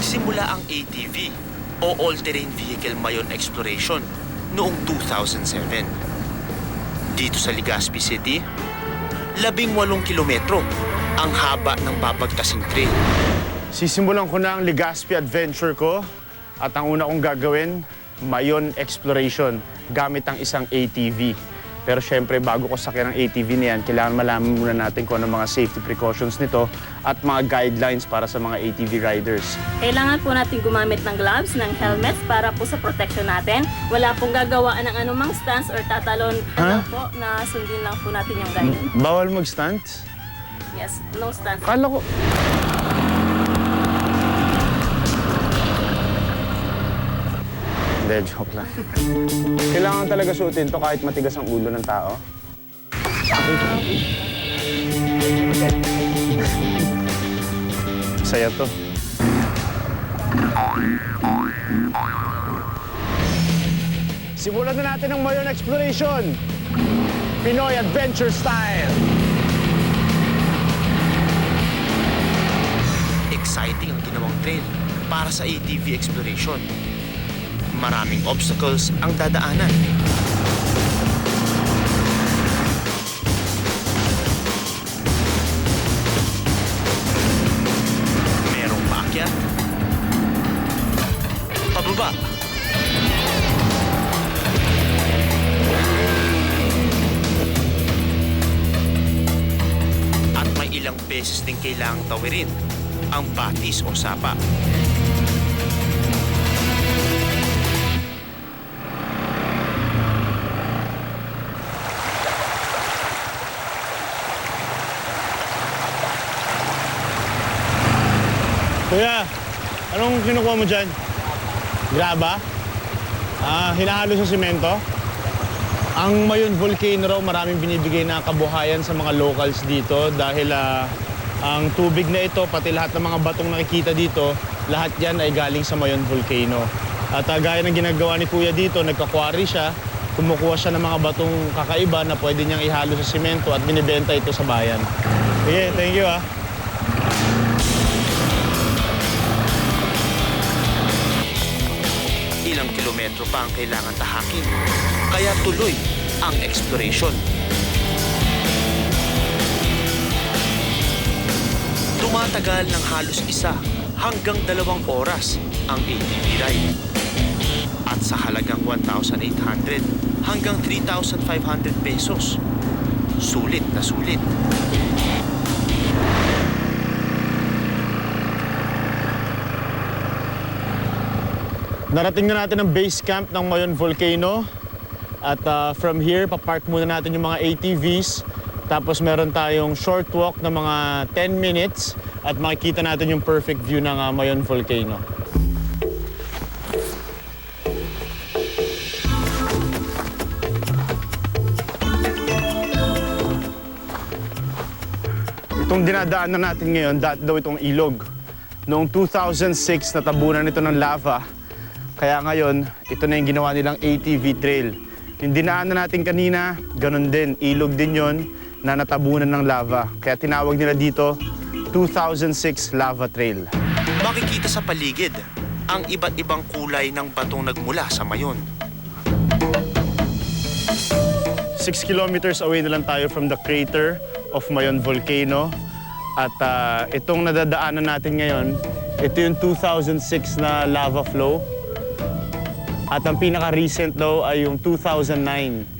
Nagsimula ang ATV o All-Terrain Vehicle Mayon Exploration noong 2007. Dito sa Legazpi City, labing walong kilometro ang haba ng babagtasing trail. Sisimulan ko na ang Legazpi adventure ko at ang una kong gagawin, Mayon Exploration gamit ang isang ATV. Pero syempre, bago ko sakyan ang ATV na yan, kailangan malaman muna natin kung ano mga safety precautions nito at mga guidelines para sa mga ATV riders. Kailangan po natin gumamit ng gloves, ng helmets para po sa protection natin. Wala pong gagawaan ng anumang stance or tatalon Ha? lang po na sundin lang po natin yung guide. Bawal mag-stunts? Yes, no stance. Kala ko... Hindi, joke lang. Kailangan talaga suotin to kahit matigas ang ulo ng tao. Saya to. Simulan na natin ang Mayon Exploration! Pinoy Adventure Style! Exciting ang ginawang trail para sa ATV exploration. Maraming obstacles ang dadaanan. Merong paakyat. Pababa. At may ilang beses din kailangang tawirin ang batis o sapa. Kuya, anong kinukuha mo dyan? Graba? Ah, hinahalo sa simento? Ang Mayon Volcano raw maraming binibigay na kabuhayan sa mga locals dito dahil ah, ang tubig na ito, pati lahat ng mga batong nakikita dito, lahat yan ay galing sa Mayon Volcano. At ah, gaya ng ginagawa ni Kuya dito, nagkakwari siya, kumukuha siya ng mga batong kakaiba na pwede niyang ihalo sa simento at binibenta ito sa bayan. Sige, thank you ah. Ilang kilometro pa ang kailangan tahakin. Kaya tuloy ang exploration. Tumatagal ng halos isa hanggang dalawang oras ang ATV ride. At sa halagang 1,800 hanggang 3,500 pesos. Sulit na sulit. Narating na natin ang base camp ng Mayon Volcano. At ah, from here, papark muna natin yung mga ATVs. Tapos meron tayong short walk na mga 10 minutes at makikita natin yung perfect view ng ah, Mayon Volcano. Itong dinadaanan natin ngayon, dati daw itong ilog. Noong 2006, natabunan ito ng lava. Kaya ngayon, ito na yung ginawa nilang ATV trail. Yung dinaanan natin kanina, ganun din. Ilog din yon na natabunan ng lava. Kaya tinawag nila dito 2006 Lava Trail. Makikita sa paligid ang iba't ibang kulay ng batong nagmula sa mayon. 6 kilometers away na lang tayo from the crater of Mayon Volcano. At ah, itong nadadaanan natin ngayon, ito yung 2006 na lava flow. At ang pinaka-recent daw ay yung 2009